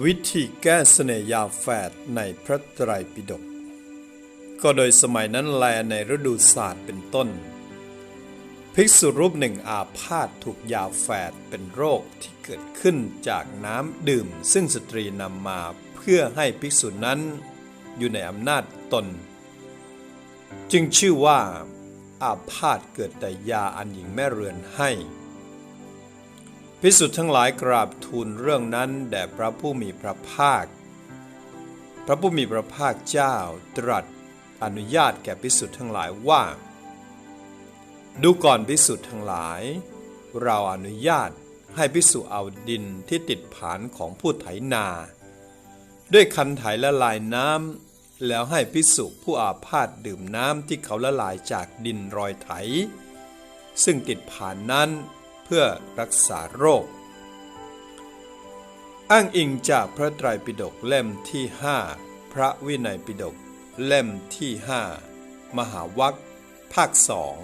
วิธีแก้เสน่ยาแฝดในพระไตรปิฎกก็โดยสมัยนั้นแลในฤดูศาสตร์เป็นต้น ภิกษุรูปหนึ่งอาพาธถูกยาแฝดเป็นโรคที่เกิดขึ้นจากน้ำดื่ม ซึ่งสตรีนำมาเพื่อให้ภิกษุนั้นอยู่ในอำนาจตน จึงชื่อว่าอาพาธเกิดแต่ยาอันหญิงแม่เรือนให้ พิสุทธ์ทั้งหลายกราบทูลเรื่องนั้นแด่พระผู้มีพระภาค พระผู้มีพระภาคเจ้าตรัสอนุญาตแก่พิสุทธ์ทั้งหลายว่า ดูก่อนพิสุทธ์ทั้งหลาย เราอนุญาตให้พิสุเอาดินที่ติดผานของผู้ไถนา ด้วยคันไถละลายน้ำแล้วให้พิสุผู้อาพาธดื่มน้ำที่เขาละลายจากดินรอยไถ ซึ่งติดผานนั้น พื่อรักษาโรค อ้างอิงจากพระไตรปิฎกเล่มที่ห้าพระวินัยปิฎกเล่มที่ห้ามหาวัคภาคสอง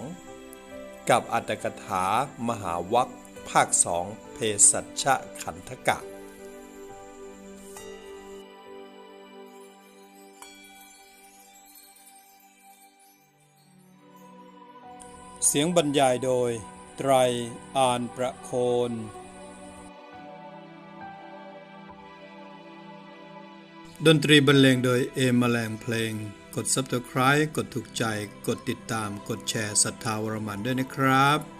กับอัตถกถามหาวัคภาคสองเพสัชขันธกะเสียงบรรยายโดย ไตรอานประโคนดนตรีบรรเลงโดยเอมแมลงเพลง กด Subscribe กดถูกใจ กดติดตาม กดแชร์ศรัทธาวรมันด้วยนะครับ